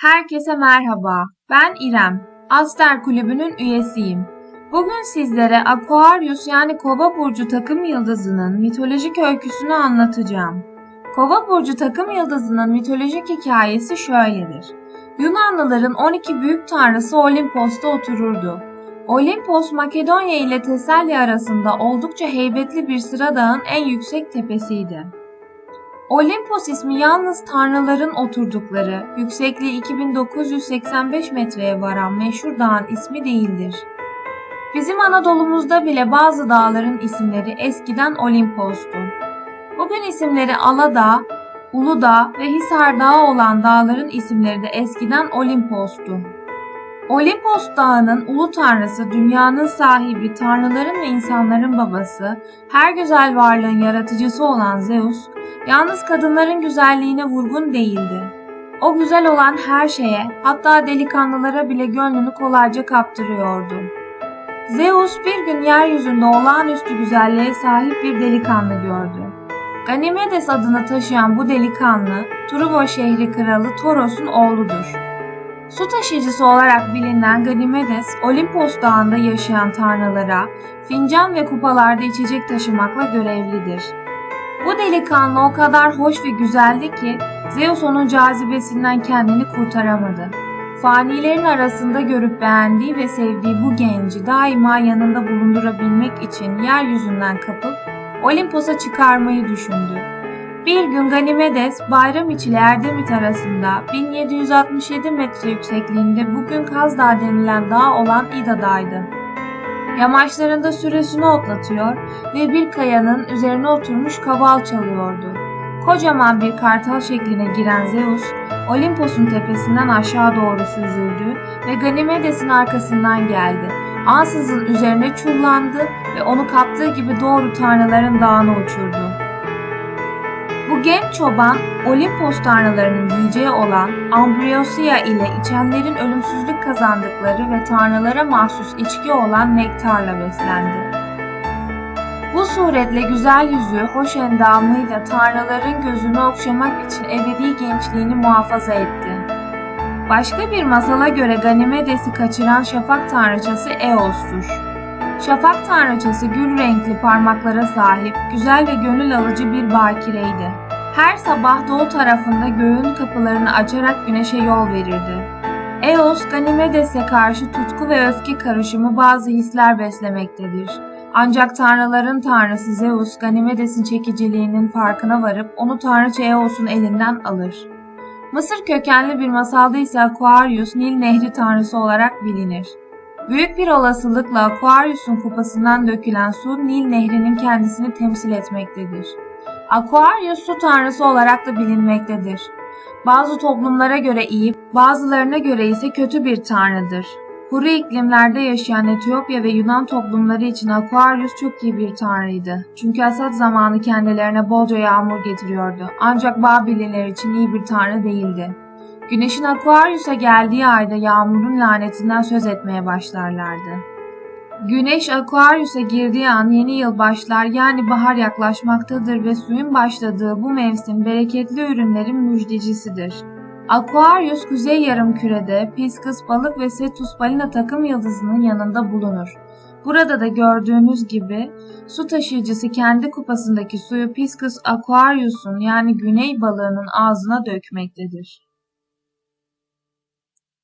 Herkese merhaba. Ben İrem. Aster Kulübü'nün üyesiyim. Bugün sizlere Aquarius yani Kova burcu takım yıldızının mitolojik öyküsünü anlatacağım. Kova burcu takım yıldızının mitolojik hikayesi şöyledir. Yunanlıların 12 büyük tanrısı Olimpos'ta otururdu. Olimpos Makedonya ile Teselli arasında oldukça heybetli bir sıra dağın en yüksek tepesiydi. Olimpos ismi yalnız tanrıların oturdukları, yüksekliği 2985 metreye varan meşhur dağın ismi değildir. Bizim Anadolu'muzda bile bazı dağların isimleri eskiden Olimpos'tu. Bugün isimleri Aladağ, Uludağ ve Hisar Dağı olan dağların isimleri de eskiden Olimpos'tu. Olimpos Dağı'nın ulu tanrısı, dünyanın sahibi, tanrıların ve insanların babası, her güzel varlığın yaratıcısı olan Zeus, yalnız kadınların güzelliğine vurgun değildi. O güzel olan her şeye, hatta delikanlılara bile gönlünü kolayca kaptırıyordu. Zeus bir gün yeryüzünde olağanüstü güzelliğe sahip bir delikanlı gördü. Ganimedes adını taşıyan bu delikanlı, Truva şehri kralı Toros'un oğludur. Su taşıyıcısı olarak bilinen Ganimedes, Olimpos dağında yaşayan tanrılara fincan ve kupalarda içecek taşımakla görevlidir. Bu delikanlı o kadar hoş ve güzeldi ki Zeus onun cazibesinden kendini kurtaramadı. Fanilerin arasında görüp beğendiği ve sevdiği bu genci daima yanında bulundurabilmek için yeryüzünden kapıp Olimpos'a çıkarmayı düşündü. Bir gün Ganimedes, Bayram ile Erdemit arasında 1767 metre yüksekliğinde bugün Kaz Dağı denilen dağ olan İda'daydı. Yamaçlarında süresini otlatıyor ve bir kayanın üzerine oturmuş kaval çalıyordu. Kocaman bir kartal şekline giren Zeus, Olimpos'un tepesinden aşağı doğru süzüldü ve Ganimedes'in arkasından geldi. Ansızın üzerine çullandı ve onu kaptığı gibi doğru tanrıların dağına uçurdu. Bu genç çoban Olimpos tanrılarının yiyeceği olan Ambriosia ile içenlerin ölümsüzlük kazandıkları ve tanrılara mahsus içki olan nektarla beslendi. Bu suretle güzel yüzü, hoş endamıyla tanrıların gözünü okşamak için ebedi gençliğini muhafaza etti. Başka bir masala göre Ganimedes'i kaçıran şafak tanrıçası Eos'tur. Şafak tanrıçası gül renkli parmaklara sahip, güzel ve gönül alıcı bir bakireydi. Her sabah doğu tarafında göğün kapılarını açarak güneşe yol verirdi. Eos, Ganimedes'e karşı tutku ve öfke karışımı bazı hisler beslemektedir. Ancak tanrıların tanrısı Zeus, Ganimedes'in çekiciliğinin farkına varıp onu tanrıça Eos'un elinden alır. Mısır kökenli bir masalda ise Aquarius, Nil Nehri tanrısı olarak bilinir. Büyük bir olasılıkla Aquarius'un kupasından dökülen su Nil Nehri'nin kendisini temsil etmektedir. Aquarius su tanrısı olarak da bilinmektedir. Bazı toplumlara göre iyi, bazılarına göre ise kötü bir tanrıdır. Kuru iklimlerde yaşayan Etiyopya ve Yunan toplumları için Aquarius çok iyi bir tanrıydı. Çünkü hasat zamanı kendilerine bolca yağmur getiriyordu. Ancak Babiller için iyi bir tanrı değildi. Güneşin Aquarius'a geldiği ayda yağmurun lanetinden söz etmeye başlarlardı. Güneş Aquarius'a girdiği an yeni yıl başlar yani bahar yaklaşmaktadır ve suyun başladığı bu mevsim bereketli ürünlerin müjdecisidir. Aquarius kuzey yarımkürede Pisces balık ve Cetus balina takım yıldızının yanında bulunur. Burada da gördüğünüz gibi su taşıyıcısı kendi kupasındaki suyu Pisces Aquarius'un yani güney balığının ağzına dökmektedir.